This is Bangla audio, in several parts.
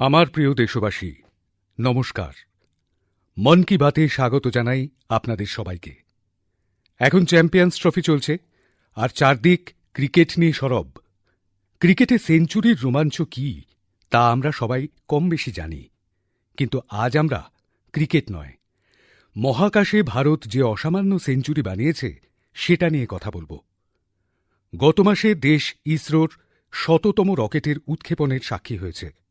আমার প্রিয় দেশবাসী, নমস্কার। মন কি বাতে স্বাগত জানাই আপনাদের সবাইকে। এখন চ্যাম্পিয়ন্স ট্রফি চলছে, আর চারদিক ক্রিকেট নিয়ে সরব। ক্রিকেটে সেঞ্চুরির রোমাঞ্চ কি, তা আমরা সবাই কম বেশি জানি। কিন্তু আজ আমরা ক্রিকেট নয়। মহাকাশে ভারত যে অসামান্য সেঞ্চুরি বানিয়েছে, সেটা নিয়ে কথা বলব। গত মাসে দেশ ইসরোর শততম রকেটের উৎক্ষেপণের সাক্ষী হয়েছে।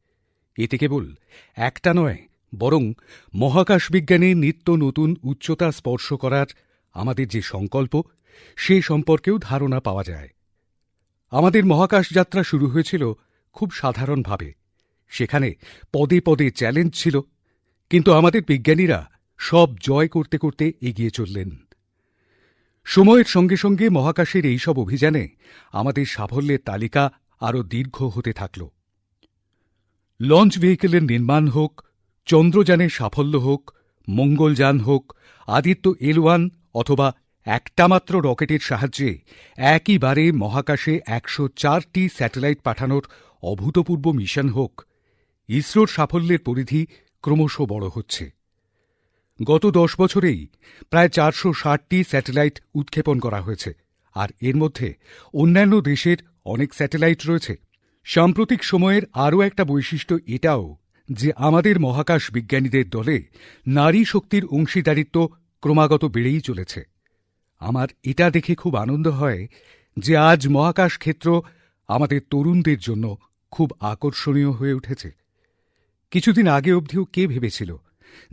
এতে কেবল একটা নয়, বরং মহাকাশ বিজ্ঞানে নিত্য নতুন উচ্চতা স্পর্শ করার আমাদের যে সংকল্প, সে সম্পর্কেও ধারণা পাওয়া যায়। আমাদের মহাকাশ যাত্রা শুরু হয়েছিল খুব সাধারণভাবে। সেখানে পদে পদে চ্যালেঞ্জ ছিল, কিন্তু আমাদের বিজ্ঞানীরা সব জয় করতে করতে এগিয়ে চললেন। সময়ের সঙ্গে সঙ্গে মহাকাশের এইসব অভিযানে আমাদের সাফল্যের তালিকা আরও দীর্ঘ হতে থাকল। লঞ্চ ভেহিকেলের নির্মাণ হোক চন্দ্রযানের সাফল্য হোক, মঙ্গলযান হোক, আদিত্য এল ওয়ান অথবা একটা মাত্র রকেটের সাহায্যে একইবারে মহাকাশে একশো চারটি স্যাটেলাইট পাঠানোর অভূতপূর্ব মিশন হোক, ইসরোর সাফল্যের পরিধি ক্রমশ বড় হচ্ছে। গত দশ বছরেই প্রায় চারশো ষাটটি স্যাটেলাইট উৎক্ষেপণ করা হয়েছে, আর এর মধ্যে অন্যান্য দেশের অনেক স্যাটেলাইট রয়েছে। সাম্প্রতিক সময়ের আরও একটা বৈশিষ্ট্য এটাও যে আমাদের মহাকাশ বিজ্ঞানীদের দলে নারী শক্তির অংশীদারিত্ব ক্রমাগত বেড়েই চলেছে। আমার এটা দেখে খুব আনন্দ হয় যে আজ মহাকাশ ক্ষেত্র আমাদের তরুণদের জন্য খুব আকর্ষণীয় হয়ে উঠেছে। কিছুদিন আগে অবধিও কে ভেবেছিল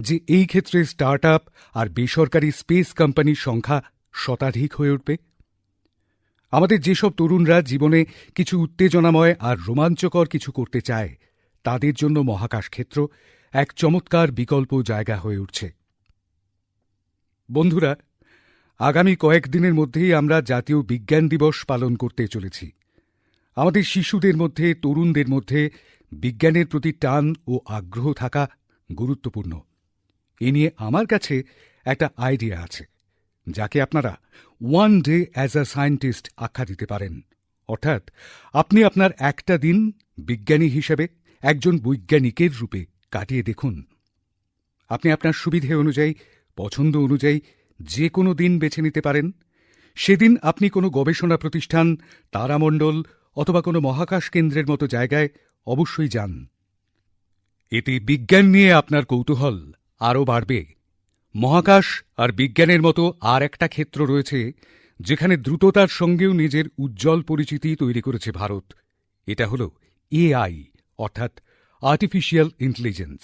যে এই ক্ষেত্রে স্টার্ট আর বেসরকারি স্পেস কোম্পানির সংখ্যা শতাধিক হয়ে উঠবে? আমাদের যেসব তরুণরা জীবনে কিছু উত্তেজনাময় আর রোমাঞ্চকর কিছু করতে চায়, তাদের জন্য মহাকাশ ক্ষেত্র এক চমৎকার বিকল্প জায়গা হয়ে উঠছে। বন্ধুরা, আগামী কয়েকদিনের মধ্যেই আমরা জাতীয় বিজ্ঞান দিবস পালন করতে চলেছি। আমাদের শিশুদের মধ্যে, তরুণদের মধ্যে বিজ্ঞানের প্রতি টান ও আগ্রহ থাকা গুরুত্বপূর্ণ। এ নিয়ে আমার কাছে একটা আইডিয়া আছে। যাকে আপনারা one day as a scientist আখ্যা দিতে পারেন। অর্থাৎ আপনি আপনার একটা দিন বিজ্ঞানী হিসেবে একজন বৈজ্ঞানিকের রূপে কাটিয়ে দেখুন। আপনি আপনার সুবিধে অনুযায়ী, পছন্দ অনুযায়ী যে কোনো দিন বেছে নিতে পারেন। সেদিন আপনি কোনো গবেষণা প্রতিষ্ঠান, তারামণ্ডল অথবা কোনো মহাকাশ কেন্দ্রের মতো জায়গায় অবশ্যই যান। এতে বিজ্ঞান নিয়ে আপনার কৌতূহল আরও বাড়বে। মহাকাশ আর বিজ্ঞানের মতো আর একটা ক্ষেত্র রয়েছে, যেখানে দ্রুততার সঙ্গেও নিজের উজ্জ্বল পরিচিতি তৈরি করেছে ভারত। এটা হল এআই, অর্থাৎ আর্টিফিশিয়াল ইন্টেলিজেন্স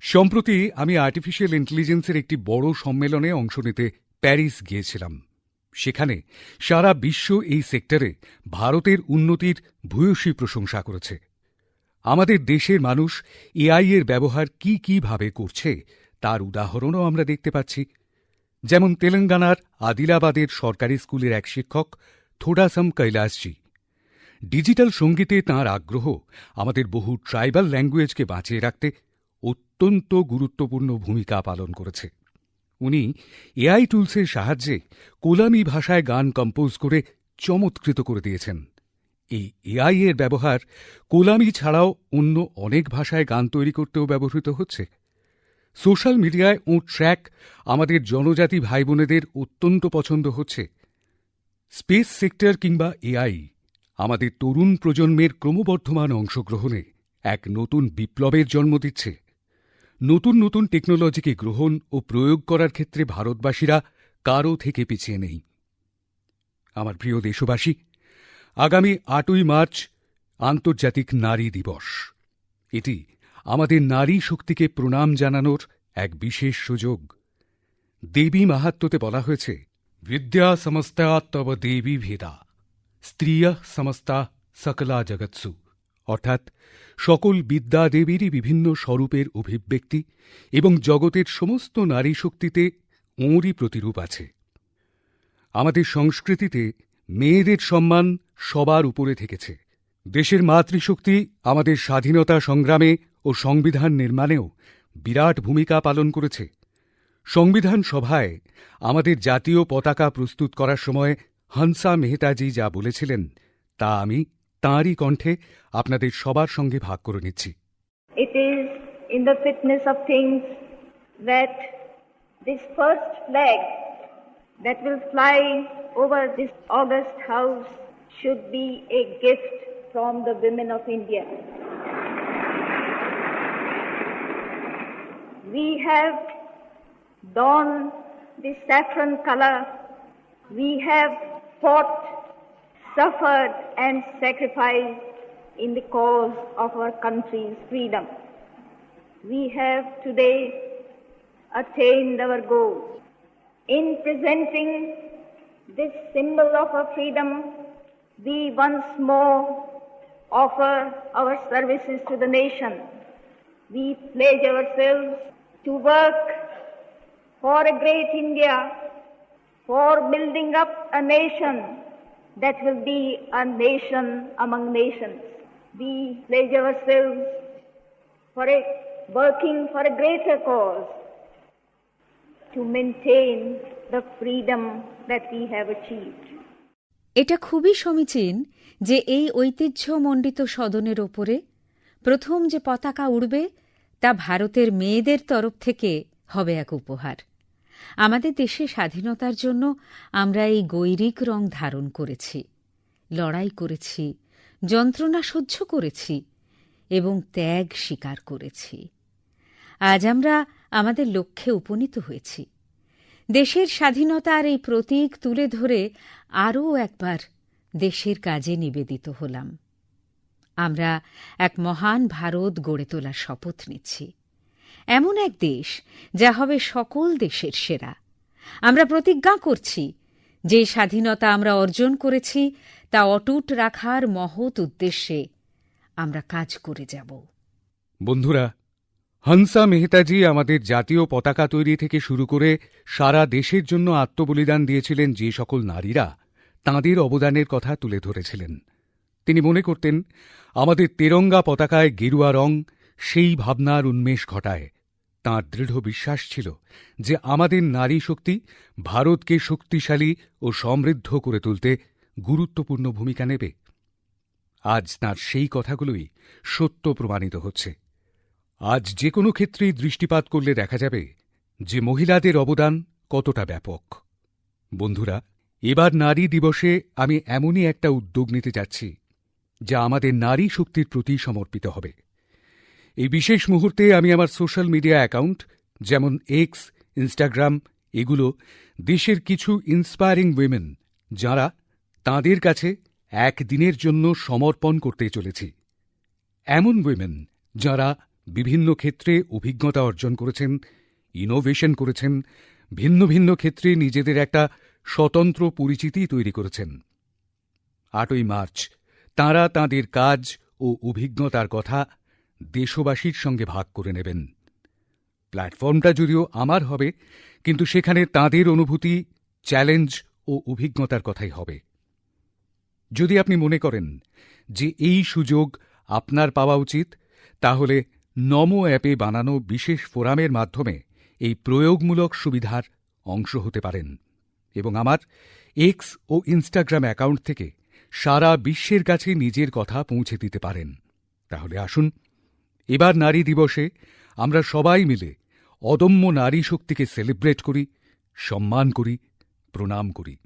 সম্প্রতি আমি আর্টিফিশিয়াল ইন্টেলিজেন্সের একটি বড় সম্মেলনে অংশ নিতে প্যারিস গিয়েছিলাম। সেখানে সারা বিশ্ব এই সেক্টরে ভারতের উন্নতির ভূয়সী প্রশংসা করেছে। আমাদের দেশের মানুষ এআই এর ব্যবহার কি কীভাবে করছে তার উদাহরণও আমরা দেখতে পাচ্ছি। যেমন তেলেঙ্গানার আদিলাবাদের সরকারি স্কুলের এক শিক্ষক, থোডাসম কৈলাসজি। ডিজিটাল সঙ্গীতে তাঁর আগ্রহ আমাদের বহু ট্রাইবাল ল্যাঙ্গুয়েজকে বাঁচিয়ে রাখতে অত্যন্ত গুরুত্বপূর্ণ ভূমিকা পালন করেছে। উনি এআই টুলসের সাহায্যে কোলামি ভাষায় গান কম্পোজ করে চমৎকৃত করে দিয়েছেন। এই এআই এর ব্যবহার কোলামি ছাড়াও অন্য অনেক ভাষায় গান তৈরি করতেও ব্যবহৃত হচ্ছে। সোশ্যাল মিডিয়ায় ও ট্র্যাক আমাদের জনজাতি ভাই বোনেদের অত্যন্ত পছন্দ হচ্ছে। স্পেস সেক্টর কিংবা এআই আমাদের তরুণ প্রজন্মের ক্রমবর্ধমান অংশগ্রহণে এক নতুন বিপ্লবের জন্ম দিচ্ছে। নতুন নতুন টেকনোলজিকে গ্রহণ ও প্রয়োগ করার ক্ষেত্রে ভারতবাসীরা কারও থেকে পিছিয়ে নেই। আমার প্রিয় দেশবাসী, আগামী আটই মার্চ আন্তর্জাতিক নারী দিবস। এটি আমাদের নারী শক্তিকে প্রণাম জানানোর এক বিশেষ সুযোগ। দেবী মাহাত্ম্যতে বলা হয়েছে, বিদ্যা সমস্তা তব দেবী ভেদা, স্ত্রিয় সমস্তা সকলা জগৎসু। অর্থাৎ, সকল বিদ্যা দেবীরই বিভিন্ন স্বরূপের অভিব্যক্তি এবং জগতের সমস্ত নারী শক্তিতে ওঁরই প্রতিরূপ আছে। আমাদের সংস্কৃতিতে মেয়েদের সম্মান সবার উপরে থেকেছে। দেশের মাতৃশক্তি আমাদের স্বাধীনতা সংগ্রামে ও সংবিধান নির্মাণেও বিরাট ভূমিকা পালন করেছে। সংবিধান সভায় আমাদের জাতীয় পতাকা প্রস্তুত করার সময় হানসা মেহতাজি যা বলেছিলেন, তা আমি তাঁরই কণ্ঠে আপনাদের সবার সঙ্গে ভাগ করে নিচ্ছি। It is in the fitness of things that this first flag that will fly over this August house should be a gift from the women of India We have donned the saffron color. We have fought, suffered, and sacrificed in the cause of our country's freedom. We have today attained our goal. In presenting this symbol of our freedom, we once more offer our services to the nation. We pledge ourselves to work for a great India, for building up a nation that will be a nation among nations. We pledge ourselves for a working for a greater cause to maintain the freedom that we have achieved. এটা খুবই সমীচীন যে এই ঐতিহ্যমণ্ডিত সদনের ওপরে প্রথম যে পতাকা উড়বে তা ভারতের মেয়েদের তরফ থেকে হবে এক উপহার। আমাদের দেশে স্বাধীনতার জন্য আমরা এই গৈরিক রং ধারণ করেছি, লড়াই করেছি, যন্ত্রণা সহ্য করেছি এবং ত্যাগ স্বীকার করেছি। আজ আমরা আমাদের লক্ষ্যে উপনীত হয়েছি। দেশের স্বাধীনতার এই প্রতীক তুলে ধরে আরও একবার দেশের কাজে নিবেদিত হলাম। আমরা এক মহান ভারত গড়ে তোলার শপথ নিচ্ছি। এমন এক দেশ যা হবে সকল দেশের সেরা। আমরা প্রতিজ্ঞা করছি, যে স্বাধীনতা আমরা অর্জন করেছি, তা অটুট রাখার মহৎ উদ্দেশ্যে আমরা কাজ করে যাব। বন্ধুরা হংসা মেহতাজি আমাদের জাতীয় পতাকা তৈরি থেকে শুরু করে সারা দেশের জন্য আত্মবলিদান দিয়েছিলেন যে সকল নারীরা, তাঁদের অবদানের কথা তুলে ধরেছিলেন। তিনি মনে করতেন, আমাদের তেরঙ্গা পতাকায় গেরুয়া রং সেই ভাবনার উন্মেষ ঘটায়। তাঁর দৃঢ় বিশ্বাস ছিল যে আমাদের নারী শক্তি ভারতকে শক্তিশালী ও সমৃদ্ধ করে তুলতে গুরুত্বপূর্ণ ভূমিকা নেবে। আজ তাঁর সেই কথাগুলোই সত্য প্রমাণিত হচ্ছে। আজ যে কোনো ক্ষেত্রেই দৃষ্টিপাত করলে দেখা যাবে যে মহিলাদের অবদান কতটা ব্যাপক। বন্ধুরা, এবার নারী দিবসে আমি এমনই একটা উদ্যোগ নিতে যাচ্ছি। যা আমাদের নারী শক্তির প্রতি সমর্পিত হবে। এই বিশেষ মুহূর্তে আমি আমার সোশ্যাল মিডিয়া অ্যাকাউন্ট, যেমন এক্স ইনস্টাগ্রাম এগুলো দেশের কিছু ইন্সপায়ারিং উইমেন যাঁরা তাঁদের কাছে এক দিনের জন্য সমর্পণ করতে চলেছি। এমন উইমেন যাঁরা বিভিন্ন ক্ষেত্রে অভিজ্ঞতা অর্জন করেছেন ইনোভেশন করেছেন, ভিন্ন ভিন্ন ক্ষেত্রে নিজেদের একটা স্বতন্ত্র পরিচিতি তৈরি করেছেন। আটই মার্চ তাঁরা তাঁদের কাজ ও অভিজ্ঞতার কথা দেশবাসীর সঙ্গে ভাগ করে নেবেন। প্ল্যাটফর্মটা যদিও আমার হবে, কিন্তু সেখানে তাঁদের অনুভূতি, চ্যালেঞ্জ ও অভিজ্ঞতার কথাই হবে। যদি আপনি মনে করেন যে এই সুযোগ আপনার পাওয়া উচিত, তাহলে নমো অ্যাপে বানানো বিশেষ ফোরামের মাধ্যমে এই প্রয়োগমূলক সুবিধার অংশ হতে পারেন এবং আমার এক্স ও ইনস্টাগ্রাম অ্যাকাউন্ট থেকে সারা বিশ্বের কাছে নিজের কথা পৌঁছে দিতে পারেন। তাহলে আসুন, এবার নারী দিবসে আমরা সবাই মিলে অদম্য নারী শক্তিকে সেলিব্রেট করি, সম্মান করি, প্রণাম করি।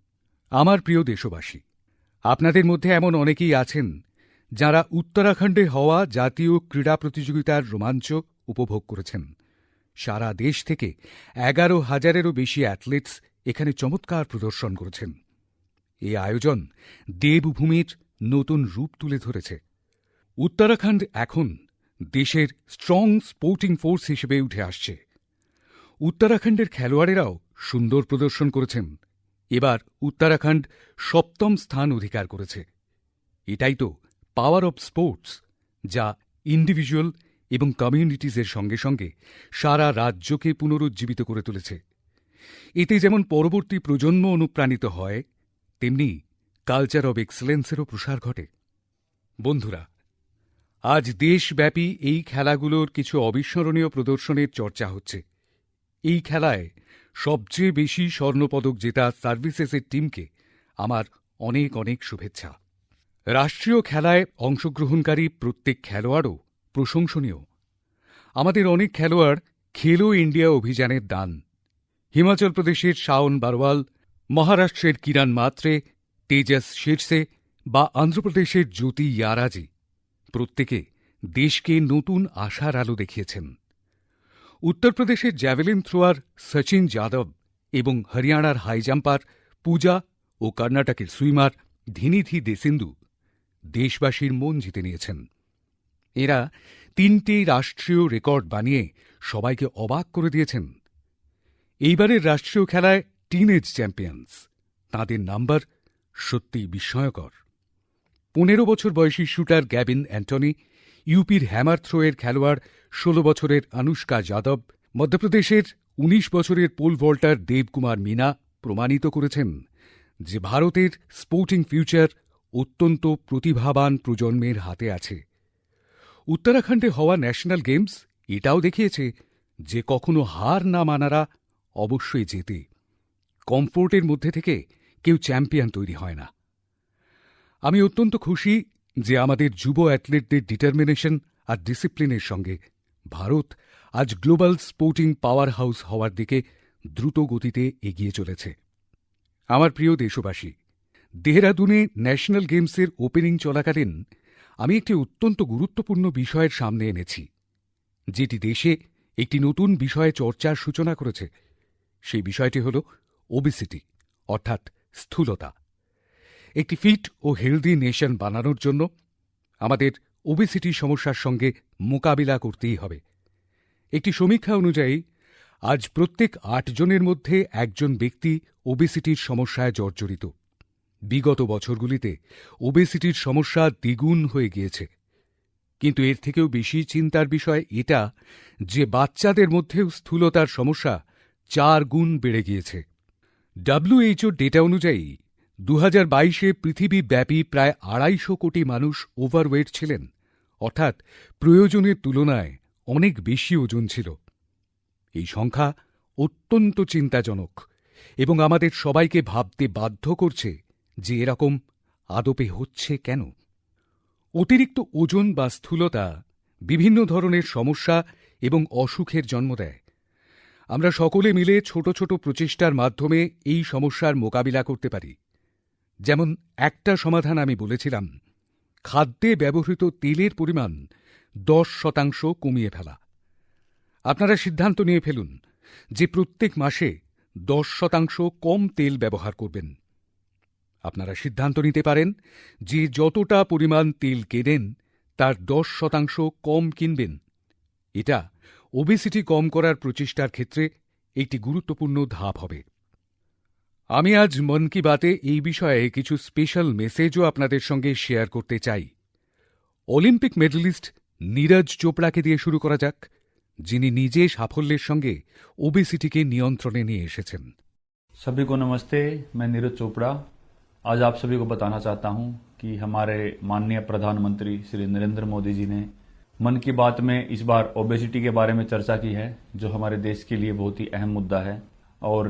আমার প্রিয় দেশবাসী, আপনাদের মধ্যে এমন অনেকেই আছেন যাঁরা উত্তরাখণ্ডে হওয়া জাতীয় ক্রীড়া প্রতিযোগিতার রোমাঞ্চ উপভোগ করেছেন। সারা দেশ থেকে এগারো হাজারেরও বেশি অ্যাথলেটস এখানে চমৎকার প্রদর্শন করেছেন। এই আয়োজন দেবভূমির নতুন রূপ তুলে ধরেছে। উত্তরাখণ্ড এখন দেশের স্ট্রং স্পোর্টিং ফোর্স হিসেবে উঠে আসছে। উত্তরাখণ্ডের খেলোয়াড়েরাও সুন্দর প্রদর্শন করেছেন। এবার উত্তরাখণ্ড সপ্তম স্থান অধিকার করেছে। এটাই তো পাওয়ার অব স্পোর্টস যা ইন্ডিভিজুয়াল এবং কমিউনিটিজের সঙ্গে সঙ্গে সারা রাজ্যকে পুনরুজ্জীবিত করে তুলেছে। এতে যেমন পরবর্তী প্রজন্ম অনুপ্রাণিত হয় তেমনি কালচার অব এক্সেলেন্সেরও প্রসার ঘটে। বন্ধুরা, আজ দেশব্যাপী এই খেলাগুলোর কিছু অবিস্মরণীয় প্রদর্শনের চর্চা হচ্ছে। এই খেলায় সবচেয়ে বেশি স্বর্ণপদক জেতা সার্ভিসেসের টিমকে আমার অনেক অনেক শুভেচ্ছা। রাষ্ট্রীয় খেলায় অংশগ্রহণকারী প্রত্যেক খেলোয়াড়ও প্রশংসনীয়। আমাদের অনেক খেলোয়াড় খেলো ইন্ডিয়া অভিযানের দান। হিমাচল প্রদেশের শাওন বারওয়াল মহারাষ্ট্রের কিরান মাত্রে তেজস শীর্ষে বা অন্ধ্রপ্রদেশের জ্যোতি ইয়ারাজি। প্রত্যেকে দেশকে নতুন আশার আলো দেখিয়েছেন। উত্তরপ্রদেশের জ্যাভেলিন থ্রোয়ার সচিন যাদব এবং হরিয়ানার হাই জাম্পার পূজা ও কর্ণাটকের সুইমার ধিনিধি দেসিন্দু দেশবাসীর মন জিতে নিয়েছেন। এরা তিনটি রাষ্ট্রীয় রেকর্ড বানিয়ে সবাইকে অবাক করে দিয়েছেন। এইবারের রাষ্ট্রীয় খেলায় টিনেজ চ্যাম্পিয়ন্স তাঁদের নাম্বার সত্যিই বিস্ময়কর। পনেরো বছর বয়সী শুটার গ্যাবিন অ্যান্টনি, ইউপির হ্যামার থ্রোয়ের খেলোয়াড়, ষোলো বছরের আনুষ্কা যাদব, মধ্যপ্রদেশের ১৯ বছরের পোল ভল্টার দেবকুমার মিনা প্রমাণিত করেছেন যে ভারতের স্পোর্টিং ফিউচার অত্যন্ত প্রতিভাবান প্রজন্মের হাতে আছে। উত্তরাখণ্ডে হওয়া ন্যাশনাল গেমস এটাও দেখিয়েছে যে কখনো হার না মানারা অবশ্যই জেতে। কমফোর্টের মধ্যে থেকে কেউ চ্যাম্পিয়ন তৈরি হয় না। আমি অত্যন্ত খুশি যে আমাদের যুব অ্যাথলেটদের ডিটারমিনেশন আর ডিসিপ্লিনের সঙ্গে ভারত আজ গ্লোবাল স্পোর্টিং পাওয়ার হাউস হওয়ার দিকে দ্রুত গতিতে এগিয়ে চলেছে। আমার প্রিয় দেশবাসী, দেহরাদুনে ন্যাশনাল গেমসের ওপেনিং চলাকালীন আমি একটি অত্যন্ত গুরুত্বপূর্ণ বিষয়ের সামনে এনেছি, যেটি দেশে একটি নতুন বিষয়ে চর্চার সূচনা করেছে। সেই বিষয়টি হল ওবিসিটি অর্থাৎ স্থূলতা। একটি ফিট ও হেলদি নেশন বানানোর জন্য আমাদের ওবেসিটি সমস্যার সঙ্গে মোকাবিলা করতেই হবে। একটি সমীক্ষা অনুযায়ী, আজ প্রত্যেক আট জনের মধ্যে একজন ব্যক্তি ওবেসিটির সমস্যায় জর্জরিত। বিগত বছরগুলিতে ওবেসিটির সমস্যা দ্বিগুণ হয়ে গিয়েছে। কিন্তু এর থেকেও বেশি চিন্তার বিষয় এটা যে বাচ্চাদের মধ্যেও স্থূলতার সমস্যা চার গুণ বেড়ে গিয়েছে। ডাব্লিউএইচওর ডেটা অনুযায়ী দু হাজার বাইশে পৃথিবীব্যাপী প্রায় আড়াইশো কোটি মানুষ ওভারওয়েট ছিলেন। অর্থাৎ প্রয়োজনের তুলনায় অনেক বেশি ওজন ছিল। এই সংখ্যা অত্যন্ত চিন্তাজনক এবং আমাদের সবাইকে ভাবতে বাধ্য করছে যে এরকম আদপে হচ্ছে কেন। অতিরিক্ত ওজন বা স্থূলতা বিভিন্ন ধরনের সমস্যা এবং অসুখের জন্ম দেয়। আমরা সকলে মিলে ছোট ছোট প্রচেষ্টার মাধ্যমে এই সমস্যার মোকাবিলা করতে পারি। যেমন একটা সমাধান আমি বলেছিলাম, খাদ্যে ব্যবহৃত তেলের পরিমাণ দশ শতাংশ কমিয়ে ফেলা। আপনারা সিদ্ধান্ত নিয়ে ফেলুন যে প্রত্যেক মাসে দশ শতাংশ কম তেল ব্যবহার করবেন। আপনারা সিদ্ধান্ত নিতে পারেন যে যতটা পরিমাণ তেল কেনেন, তার দশ শতাংশ কম কিনবেন। এটা ওবেসিটি কম করার প্রচেষ্টার ক্ষেত্রে একটি গুরুত্বপূর্ণ ধাপ হবে আমি আজ মন কি বাতে এই বিষয়ে কিছু স্পেশাল মেসেজও আপনাদের সঙ্গে শেয়ার করতে চাই অলিম্পিক মেডেলিস্ট নীরজ চোপড়াকে দিয়ে শুরু করা যাক যিনি নিজে সাফল্যের সঙ্গে ওবেসিটিকে নিয়ন্ত্রণে নিয়ে এসেছেন सभी को नमस्ते मैं नीरज चोपड़ा आज आप सभी को बताना चाहता हूं कि हमारे माननीय प्रधानमंत्री श्री नरेंद्र मोदी जी ने मन की बात में इस बार ओबेसिटी के बारे में चर्चा की है, जो हमारे देश के लिए बहुत ही अहम मुद्दा है। और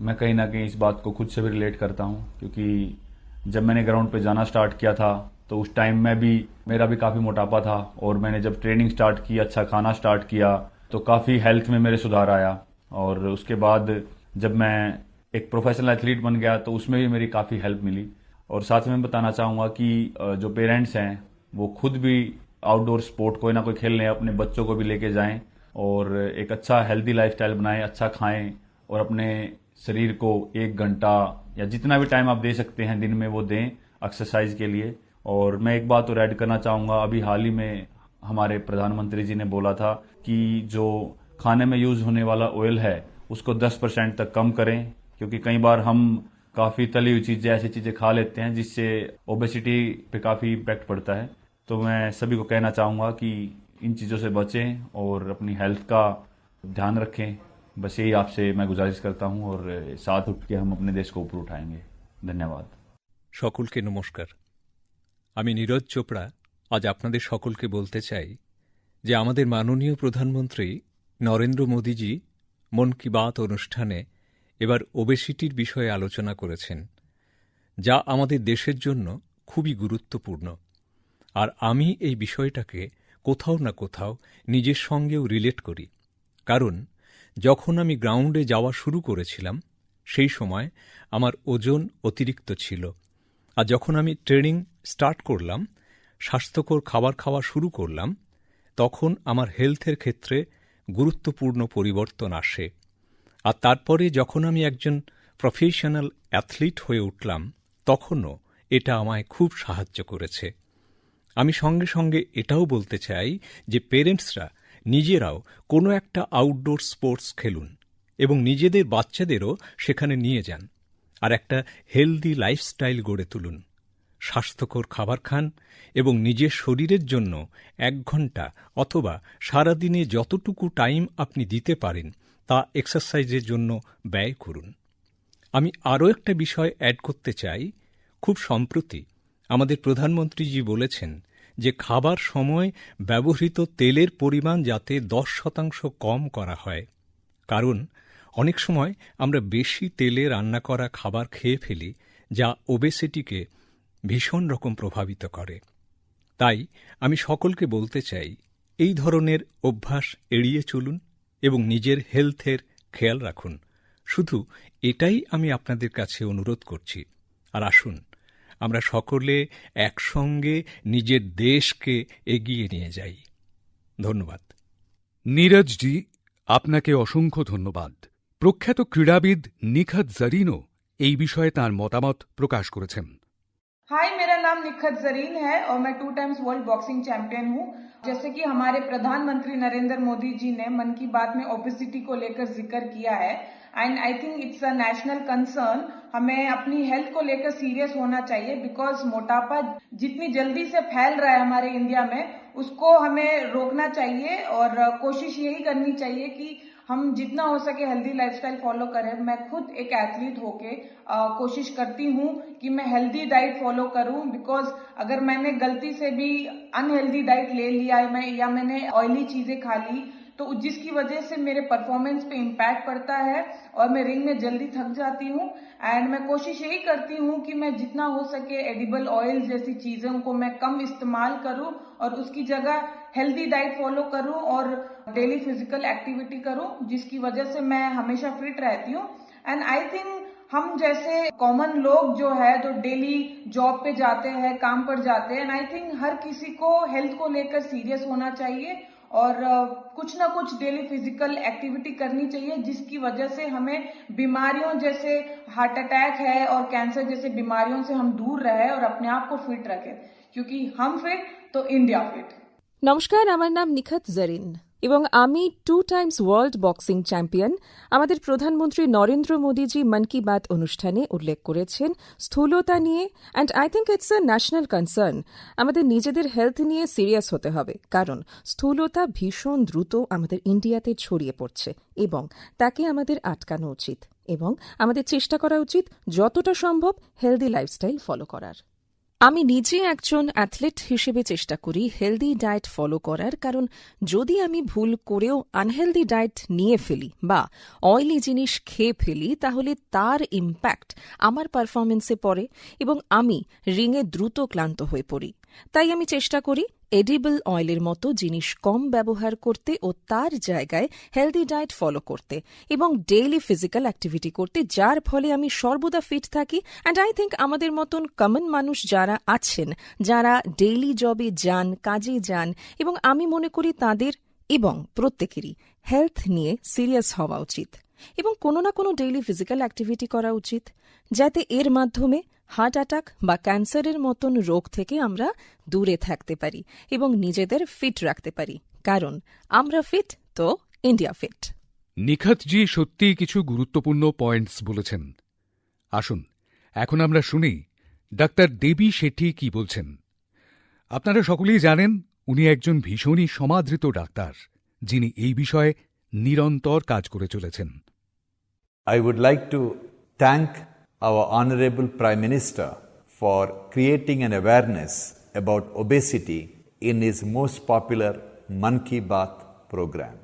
मैं कहीं ना कहीं इस बात को खुद से भी रिलेट करता हूँ, क्योंकि जब मैंने ग्राउंड पे जाना स्टार्ट किया था तो उस टाइम में भी, मेरा भी काफ़ी मोटापा था। और मैंने जब ट्रेनिंग स्टार्ट की अच्छा खाना स्टार्ट किया तो काफ़ी हेल्थ में मेरे सुधार आया। और उसके बाद जब मैं एक प्रोफेशनल एथलीट बन गया तो उसमें भी मेरी काफ़ी हेल्प मिली। और साथ में बताना चाहूँगा कि जो पेरेंट्स हैं, वो खुद भी आउटडोर स्पोर्ट कोई ना कोई खेल लें, अपने बच्चों को भी लेके जाएँ और एक अच्छा हेल्दी लाइफस्टाइल बनाएँ अच्छा खाएँ और अपने शरीर को एक घंटा या जितना भी टाइम आप दे सकते हैं दिन में वो दें एक्सरसाइज के लिए। और मैं एक बात और ऐड करना चाहूँगा, अभी हाल ही में हमारे प्रधानमंत्री जी ने बोला था कि जो खाने में यूज़ होने वाला ऑयल है, उसको 10 परसेंट तक कम करें, क्योंकि कई बार हम काफ़ी तली हुई चीज़ें, ऐसी चीज़ें खा लेते हैं जिससे ओबेसिटी पे काफ़ी इम्पैक्ट पड़ता है। तो मैं सभी को कहना चाहूंगा कि इन चीजों से बचें और अपनी हेल्थ का ध्यान रखें बस यही आपसे मैं गुजारिश करता हूं और साथ उठ के हम अपने देश को ऊपर उठाएंगे धन्यवाद সকলকে নমস্কার আমি নীরজ চোপড়া আজ আপনাদের সকলকে বলতে চাই যে আমাদের মাননীয় প্রধানমন্ত্রী নরেন্দ্র মোদীজি মন কি বাত অনুষ্ঠানে এবার ওবেসিটির বিষয়ে আলোচনা করেছেন যা আমাদের দেশের জন্য খুবই গুরুত্বপূর্ণ আর আমি এই বিষয়টাকে কোথাও না কোথাও নিজের সঙ্গেও রিলেট করি। কারণ, যখন আমি গ্রাউন্ডে যাওয়া শুরু করেছিলাম, সেই সময় আমার ওজন অতিরিক্ত ছিল। আর যখন আমি ট্রেনিং স্টার্ট করলাম, স্বাস্থ্যকর খাবার খাওয়া শুরু করলাম, তখন আমার হেলথের ক্ষেত্রে গুরুত্বপূর্ণ পরিবর্তন আসে। আর তারপরে যখন আমি একজন প্রফেশনাল অ্যাথলিট হয়ে উঠলাম, তখনও এটা আমায় খুব সাহায্য করেছে। আমি সঙ্গে সঙ্গে এটাও বলতে চাই যে পেরেন্টসরা, নিজেরাও কোনো একটা আউটডোর স্পোর্টস খেলুন এবং নিজেদের বাচ্চাদেরও সেখানে নিয়ে যান আর একটা হেলদি লাইফস্টাইল গড়ে তুলুন। স্বাস্থ্যকর খাবার খান এবং নিজের শরীরের জন্য এক ঘণ্টা অথবা সারাদিনে যতটুকু টাইম আপনি দিতে পারেন তা এক্সারসাইজের জন্য ব্যয় করুন। আমি আরও একটা বিষয় অ্যাড করতে চাই, খুব সম্প্রতি আমাদের প্রধানমন্ত্রীজি বলেছেন যে খাবার সময় ব্যবহৃত তেলের পরিমাণ যাতে দশ শতাংশ কম করা হয়। কারণ, অনেক সময় আমরা বেশি তেলে রান্না করা খাবার খেয়ে ফেলি যা ওবেসিটিকে ভীষণ রকম প্রভাবিত করে। তাই আমি সকলকে বলতে চাই, এই ধরনের অভ্যাস এড়িয়ে চলুন এবং নিজের হেলথের খেয়াল রাখুন। শুধু এটাই আমি আপনাদের কাছে অনুরোধ করছি। আর আসুন আমরা সকলে একসঙ্গে নিজের দেশকে এগিয়ে নিয়ে যাই ধন্যবাদ নীরজজি আপনাকে অসংখ্য ধন্যবাদ প্রখ্যাত ক্রীড়াবিদ নিখাত জরিনও এই বিষয়ে তার মতামত প্রকাশ করেছেন हाय मेरा नाम निखत जरीन है और मैं two times world boxing champion हूँ जैसे कि हमारे प्रधानमंत्री नरेंद्र मोदी जी ने मन की बात में ओबिसिटी को लेकर जिक्र किया है and I think it's a national concern हमें अपनी हेल्थ को लेकर सीरियस होना चाहिए बिकॉज़ मोटापा जितनी जल्दी से फैल रहा है हमारे इंडिया में, उसको हमें रोकना चाहिए और कोशिश यही करनी चाहिए कि हम जितना हो सके हेल्दी लाइफस्टाइल फॉलो करें। मैं खुद एक एथलीट होके कोशिश करती हूँ कि मैं हेल्दी डाइट फॉलो करूँ बिकॉज़ अगर मैंने गलती से भी अनहेल्दी डाइट ले लिया है, मैं, या मैंने ऑयली चीज़ें खा ली तो जिसकी वजह से मेरे परफॉर्मेंस पे इम्पैक्ट पड़ता है और मैं रिंग में जल्दी थक जाती हूँ। एंड मैं कोशिश यही करती हूँ कि मैं जितना हो सके एडिबल ऑयल जैसी चीज़ों को मैं कम इस्तेमाल करूँ और उसकी जगह हेल्दी डाइट फॉलो करूँ और डेली फ़िज़िकल एक्टिविटी करूँ, जिसकी वजह से मैं हमेशा फिट रहती हूँ। एंड आई थिंक हम जैसे कॉमन लोग जो है, जो डेली जॉब पे जाते हैं, काम पर जाते हैं एंड आई थिंक हर किसी को हेल्थ को लेकर सीरियस होना चाहिए। और अ, कुछ ना कुछ डेली फिजिकल एक्टिविटी करनी चाहिए जिसकी वजह से हमें बीमारियों जैसे हार्ट अटैक है और कैंसर जैसे बीमारियों से हम दूर रहे और अपने आप को फिट रखें क्योंकि हम फिट तो इंडिया फिट নমস্কার আমার নাম নিখাত জরিন এবং আমি two times world boxing champion আমাদের প্রধানমন্ত্রী নরেন্দ্র মোদীজি মন কি বাত অনুষ্ঠানে উল্লেখ করেছেন স্থূলতা নিয়ে and I think it's a national concern আমাদের নিজেদের হেলথ নিয়ে সিরিয়াস হতে হবে, কারণ স্থূলতা ভীষণ দ্রুত আমাদের ইন্ডিয়াতে ছড়িয়ে পড়ছে এবং তাকে আমাদের আটকানো উচিত এবং আমাদের চেষ্টা করা উচিত যতটা সম্ভব হেলদি লাইফস্টাইল ফলো করার। আমি নিজে একজন অ্যাথলেট হিসেবে চেষ্টা করি হেলদি ডায়েট ফলো করার, কারণ যদি আমি ভুল করেও আনহেলদি ডায়েট নিয়ে ফেলি বা অয়েলি জিনিস খেয়ে ফেলি, তাহলে তার ইম্প্যাক্ট আমার পারফরমেন্সে পড়ে এবং আমি রিংয়ে দ্রুত ক্লান্ত হয়ে পড়ি। তাই আমি চেষ্টা করি এডিবল অয়েলের মতো জিনিস কম ব্যবহার করতে ও তার জায়গায় হেলদি ডায়েট ফলো করতে এবং ডেইলি ফিজিক্যাল অ্যাক্টিভিটি করতে, যার ফলে আমি সর্বদা ফিট থাকি। অ্যান্ড আই থিঙ্ক আমাদের মতন কমন মানুষ যারা আছেন, যারা ডেইলি জবে যান, কাজে যান, এবং আমি মনে করি তাদের এবং প্রত্যেকেরই হেলথ নিয়ে সিরিয়াস হওয়া উচিত এবং কোনো না কোনো ডেইলি ফিজিক্যাল অ্যাক্টিভিটি করা উচিত, যাতে এর মাধ্যমে হার্ট অ্যাটাক বা ক্যান্সারের মতন রোগ থেকে আমরা দূরে থাকতে পারি এবং নিজেদের ফিট রাখতে পারি। কারণ আমরা ফিট তো ইন্ডিয়া ফিট। নিখাতজি সত্যিই কিছু গুরুত্বপূর্ণ পয়েন্টস বলেছেন। আসুন এখন আমরা শুনি ডাক্তার দেবী শেঠি কি বলছেন। আপনারা সকলেই জানেন উনি একজন ভীষণই সমাদৃত ডাক্তার যিনি এই বিষয়ে নিরন্তর কাজ করে চলেছেন। I would like to thank our Honorable Prime Minister for creating an awareness about obesity in his most popular Man Ki Baat program.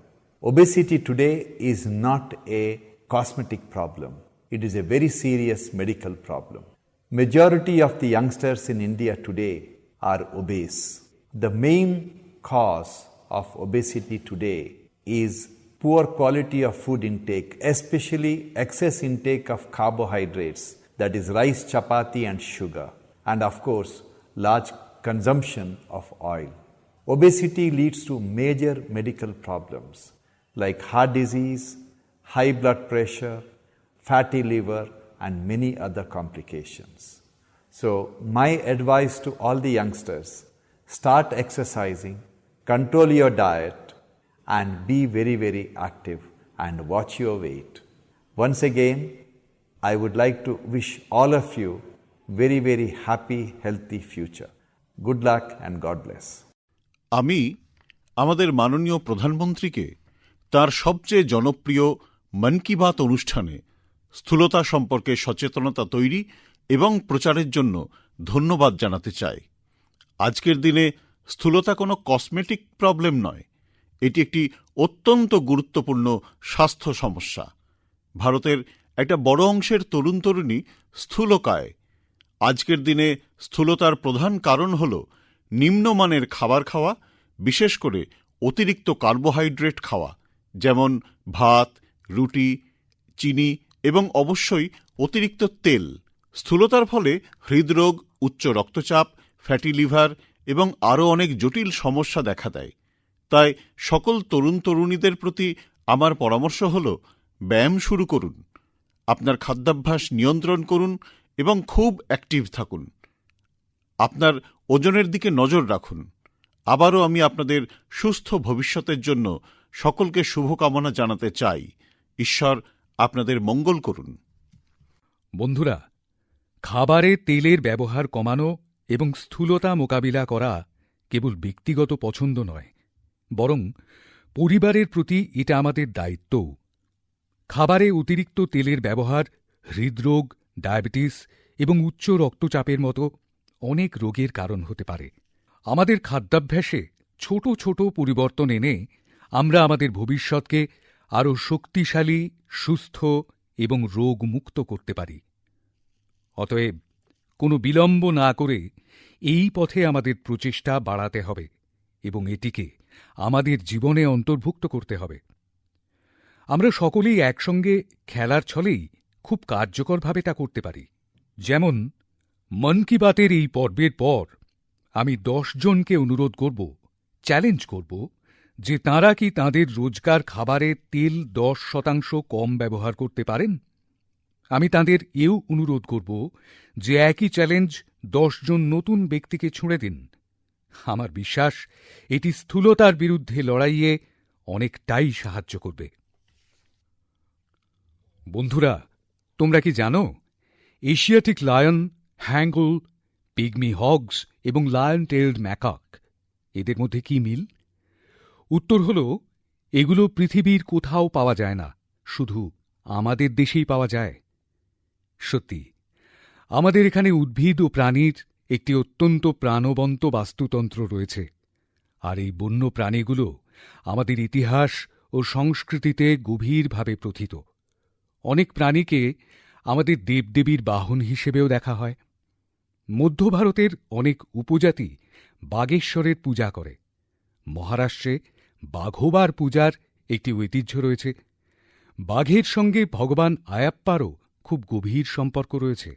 Obesity today is not a cosmetic problem. It is a very serious medical problem. Majority of the youngsters in India today are obese. The main cause of obesity today is poor quality of food intake, especially excess intake of carbohydrates, that is, rice, chapati, and sugar, and of course, large consumption of oil. Obesity leads to major medical problems like heart disease, high blood pressure, fatty liver, and many other complications. So, my advice to all the youngsters start exercising, control your diet, and be very, very active and watch your weight. Once again, I would like to wish all of you very, very happy, healthy future. Good luck and God bless. আমি আমাদের মাননীয় প্রধানমন্ত্রীকে তার সবচেয়ে জনপ্রিয় মন কি বাত অনুষ্ঠানে স্থূলতা সম্পর্কে সচেতনতা তৈরি এবং প্রচারের জন্য ধন্যবাদ জানাতে চাই আজকের দিনে স্থূলতা কোনো কসমেটিক প্রবলেম নয় এটি একটি অত্যন্ত গুরুত্বপূর্ণ স্বাস্থ্য সমস্যা। ভারতের একটা বড় অংশের তরুণ তরুণী স্থূলকায়। আজকের দিনে স্থূলতার প্রধান কারণ হল নিম্নমানের খাবার খাওয়া, বিশেষ করে অতিরিক্ত কার্বোহাইড্রেট খাওয়া, যেমন ভাত, রুটি, চিনি এবং অবশ্যই অতিরিক্ত তেল। স্থূলতার ফলে হৃদরোগ, উচ্চ রক্তচাপ, ফ্যাটি লিভার এবং আরও অনেক জটিল সমস্যা দেখা দেয়। তাই সকল তরুণ তরুণীদের প্রতি আমার পরামর্শ হল, ব্যায়াম শুরু করুন, আপনার খাদ্যাভ্যাস নিয়ন্ত্রণ করুন এবং খুব অ্যাক্টিভ থাকুন। আপনার ওজনের দিকে নজর রাখুন। আবারও আমি আপনাদের সুস্থ ভবিষ্যতের জন্য সকলকে শুভকামনা জানাতে চাই। ঈশ্বর আপনাদের মঙ্গল করুন। বন্ধুরা, খাবারে তেলের ব্যবহার কমানো এবং স্থূলতা মোকাবিলা করা কেবল ব্যক্তিগত পছন্দ নয় বরং পরিবারের প্রতি এটা আমাদের দায়িত্বও খাবারে অতিরিক্ত তেলের ব্যবহার, হৃদরোগ, ডায়াবেটিস এবং উচ্চ রক্তচাপের মতো অনেক রোগের কারণ হতে পারে। আমাদের খাদ্যাভ্যাসে ছোট ছোট পরিবর্তন এনে আমরা আমাদের ভবিষ্যৎকে আরও শক্তিশালী, সুস্থ এবং রোগমুক্ত করতে পারি। অতএব কোনো বিলম্ব না করে এই পথে আমাদের প্রচেষ্টা বাড়াতে হবে। এবং এটিকে আমাদের জীবনে অন্তর্ভুক্ত করতে হবে। আমরা সকলেই একসঙ্গে খেলার ছলেই খুব কার্যকরভাবে তা করতে পারি। যেমন, মন কি বাতের এই পর্বের পর আমি জনকে অনুরোধ করব, চ্যালেঞ্জ করব যে তাঁরা কি তাঁদের রোজকার খাবারে তেল দশ শতাংশ কম ব্যবহার করতে পারেন? আমি তাঁদের এও অনুরোধ করব যে একই চ্যালেঞ্জ জন নতুন ব্যক্তিকে ছুঁড়ে দিন। আমার বিশ্বাস, এটি স্থূলতার বিরুদ্ধে লড়াইয়ে অনেকটাই সাহায্য করবে। বন্ধুরা, তোমরা কি জানো, Asiatic lion, hangul, pygmy hogs এবং লায়ন টেলড ম্যাকক, এদের মধ্যে কি মিল? উত্তর হল, এগুলো পৃথিবীর কোথাও পাওয়া যায় না, শুধু আমাদের দেশেই পাওয়া যায়। সত্যি, আমাদের এখানে উদ্ভিদ ও প্রাণীর একটি অত্যন্ত প্রাণবন্ত বাস্তুতন্ত্র রয়েছে। আর এই বন্য প্রাণীগুলো আমাদের ইতিহাস ও সংস্কৃতিতে গভীরভাবে প্রথিত। অনেক প্রাণীকে আমাদের দেবদেবীর বাহন হিসেবেও দেখা হয়। মধ্য ভারতের অনেক উপজাতি বাগেশ্বরের পূজা করে। মহারাষ্ট্রে বাঘোবার পূজার একটি ঐতিহ্য রয়েছে। বাঘের সঙ্গে ভগবান আয়াপ্পারও খুব গভীর সম্পর্ক রয়েছে।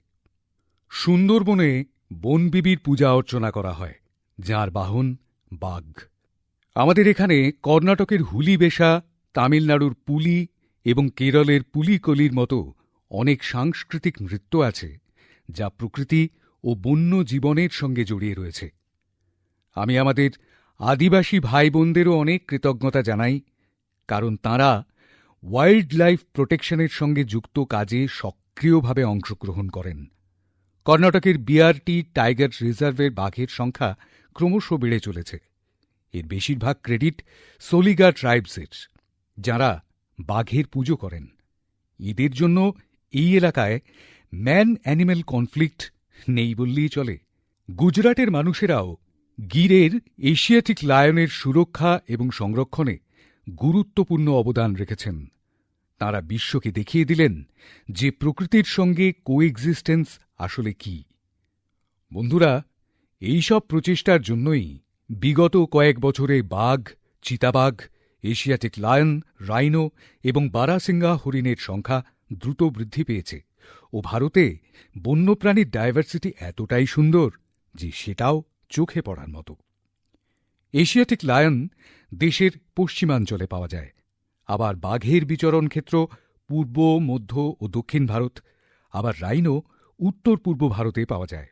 সুন্দরবনে বনবিবির পূজা অর্চনা করা হয়, যার বাহন বাঘ। আমাদের এখানে কর্ণাটকের হুলি বেশা তামিলনাড়ুর পুলি এবং কেরলের পুলিকলির মতো অনেক সাংস্কৃতিক নৃত্য আছে, যা প্রকৃতি ও বন্য জীবনের সঙ্গে জড়িয়ে রয়েছে। আমি আমাদের আদিবাসী ভাই বোনদেরও অনেক কৃতজ্ঞতা জানাই, কারণ তাঁরা ওয়াইল্ড লাইফ প্রোটেকশনের সঙ্গে যুক্ত কাজে সক্রিয়ভাবে অংশগ্রহণ করেন। কর্ণাটকের বিআরটি টাইগার রিজার্ভের বাঘের সংখ্যা ক্রমশ বেড়ে চলেছে। এর বেশিরভাগ ক্রেডিট সোলিগা ট্রাইবসের যাঁরা বাঘের পুজো করেন। ঈদের জন্য এই এলাকায় ম্যান অ্যানিম্যাল কনফ্লিক্ট নেই বললেই চলে। গুজরাটের মানুষেরাও গিরের এশিয়াটিক লায়নের সুরক্ষা এবং সংরক্ষণে গুরুত্বপূর্ণ অবদান রেখেছেন। তাঁরা বিশ্বকে দেখিয়ে দিলেন যে প্রকৃতির সঙ্গে কোএক্সিস্টেন্স আসলে কি? বন্ধুরা এই সব প্রচেষ্টার জন্যই বিগত কয়েক বছরে বাঘ, চিতাবাঘ, এশিয়াটিক লায়ন, রাইনো এবং বারাসিঙ্গা হরিণের সংখ্যা দ্রুত বৃদ্ধি পেয়েছে ও ভারতে বন্যপ্রাণীর ডাইভার্সিটি এতটাই সুন্দর যে সেটাও চোখে পড়ার মতো। এশিয়াটিক লায়ন দেশের পশ্চিমাঞ্চলে পাওয়া যায়। আবার বাঘের বিচরণ ক্ষেত্র পূর্ব, মধ্য ও দক্ষিণ ভারত, আবার রাইনো উত্তর পূর্ব ভারতে পাওয়া যায়।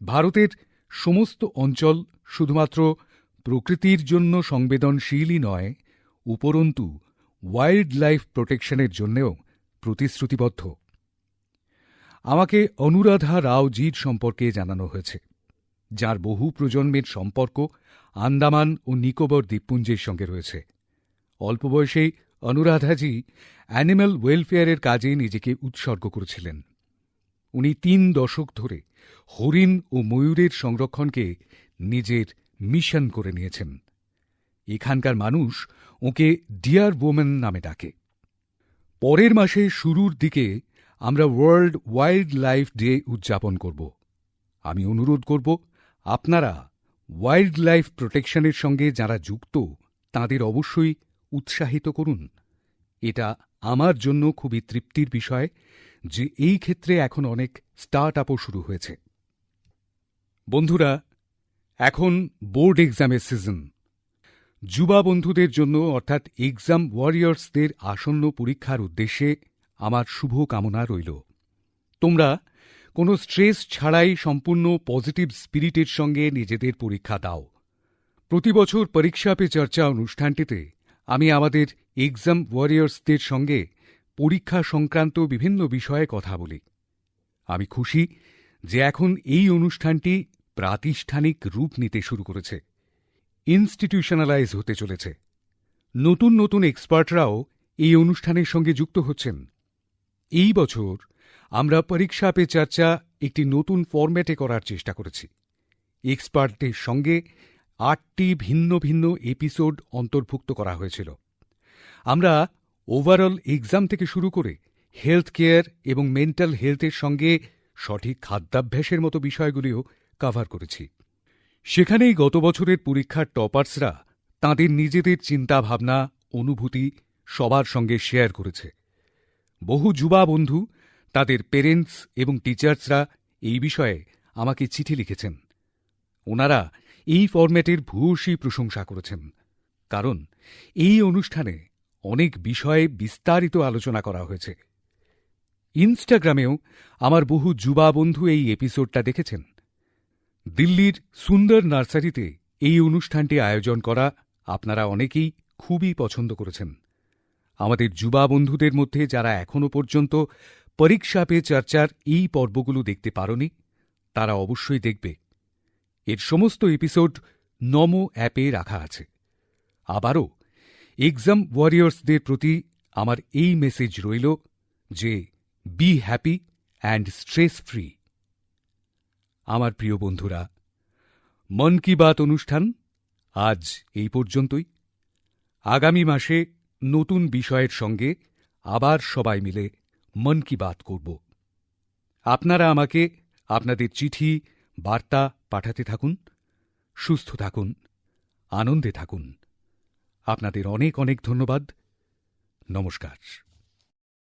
ভারতের সমস্ত অঞ্চল শুধুমাত্র প্রকৃতির জন্য সংবেদনশীলই নয়, উপরন্তু ওয়াইল্ড লাইফ প্রোটেকশনের জন্যেও প্রতিশ্রুতিবদ্ধ। আমাকে অনুরাধা রাওজির সম্পর্কে জানানো হয়েছে, যার বহু প্রজন্মের সম্পর্ক আন্দামান ও নিকোবর দ্বীপপুঞ্জের সঙ্গে রয়েছে। অল্প বয়সেই অনুরাধাজি অ্যানিম্যাল ওয়েলফেয়ারের কাজে নিজেকে উৎসর্গ করেছিলেন। উনি তিন দশক ধরে হরিণ ও ময়ূরের সংরক্ষণকে নিজের মিশন করে নিয়েছেন। এখানকার মানুষ ওকে ডিয়ার ওমেন নামে ডাকে। পরের মাসে শুরুর দিকে আমরা ওয়ার্ল্ড ওয়াইল্ড লাইফ ডে উদযাপন করব। আমি অনুরোধ করব, আপনারা ওয়াইল্ড লাইফ প্রোটেকশনের সঙ্গে যারা যুক্ত, তাদের অবশ্যই উৎসাহিত করুন। এটা আমার জন্য খুবই তৃপ্তির বিষয়। যে এই ক্ষেত্রে এখন অনেক স্টার্ট আপও শুরু হয়েছে। বন্ধুরা, এখন বোর্ড এক্সামের সিজন। যুবা বন্ধুদের জন্য, অর্থাৎ এক্সাম ওয়ারিয়র্সদের আসন্ন পরীক্ষার উদ্দেশ্যে আমার শুভ কামনা রইল। তোমরা কোনো স্ট্রেস ছাড়াই সম্পূর্ণ পজিটিভ স্পিরিটের সঙ্গে নিজেদের পরীক্ষা দাও। প্রতি বছর পরীক্ষা পে চর্চা অনুষ্ঠানটিতে আমি আমাদের এক্সাম ওয়ারিয়র্সদের সঙ্গে পরীক্ষা সংক্রান্ত বিভিন্ন বিষয়ে কথা বলি। আমি খুশি যে এখন এই অনুষ্ঠানটি প্রাতিষ্ঠানিক রূপ নিতে শুরু করেছে। ইনস্টিটিউশনালাইজ হতে চলেছে। নতুন নতুন এক্সপার্টরাও এই অনুষ্ঠানের সঙ্গে যুক্ত হচ্ছেন। এই বছর আমরা পরীক্ষা পে চর্চা একটি নতুন ফরম্যাটে করার চেষ্টা করেছি। এক্সপার্টদের সঙ্গে আটটি ভিন্ন ভিন্ন এপিসোড অন্তর্ভুক্ত করা হয়েছিল। আমরা ওভারঅল এক্সাম থেকে শুরু করে হেলথ কেয়ার এবং মেন্টাল হেলথের সঙ্গে সঠিক খাদ্যাভ্যাসের মতো বিষয়গুলিও কভার করেছি। সেখানেই গত বছরের পরীক্ষার টপার্সরা তাঁদের নিজেদের চিন্তাভাবনা, অনুভূতি সবার সঙ্গে শেয়ার করেছে। বহু যুবা বন্ধু, তাদের পেরেন্টস এবং টিচার্সরা এই বিষয়ে আমাকে চিঠি লিখেছেন। ওনারা এই ফরম্যাটের ভূয়সী প্রশংসা করেছেন। কারণ এই অনুষ্ঠানে অনেক বিষয়ে বিস্তারিত আলোচনা করা হয়েছে। ইনস্টাগ্রামেও আমার বহু যুবা বন্ধু এই এপিসোডটা দেখেছেন। দিল্লির সুন্দর নার্সারিতে এই অনুষ্ঠানটি আয়োজন করা আপনারা অনেকেই খুবই পছন্দ করেছেন। আমাদের যুবা বন্ধুদের মধ্যে যারা এখনও পর্যন্ত পরীক্ষা পে চর্চার এই পর্বগুলো দেখতে পারনি, তারা অবশ্যই দেখবে। এর সমস্ত এপিসোড নমো অ্যাপে রাখা আছে। আবারও এক্সাম ওয়ারিয়র্সদের প্রতি আমার এই মেসেজ রইল যে be happy and stress free আমার প্রিয় বন্ধুরা, মন কি বাত অনুষ্ঠান আজ এই পর্যন্তই। আগামী মাসে নতুন বিষয়ের সঙ্গে আবার সবাই মিলে মন কি বাত করব। আপনারা আমাকে আপনাদের চিঠি, বার্তা পাঠাতে থাকুন, সুস্থ থাকুন, আনন্দে থাকুন। আপনাদের অনেক অনেক ধন্যবাদ। নমস্কার।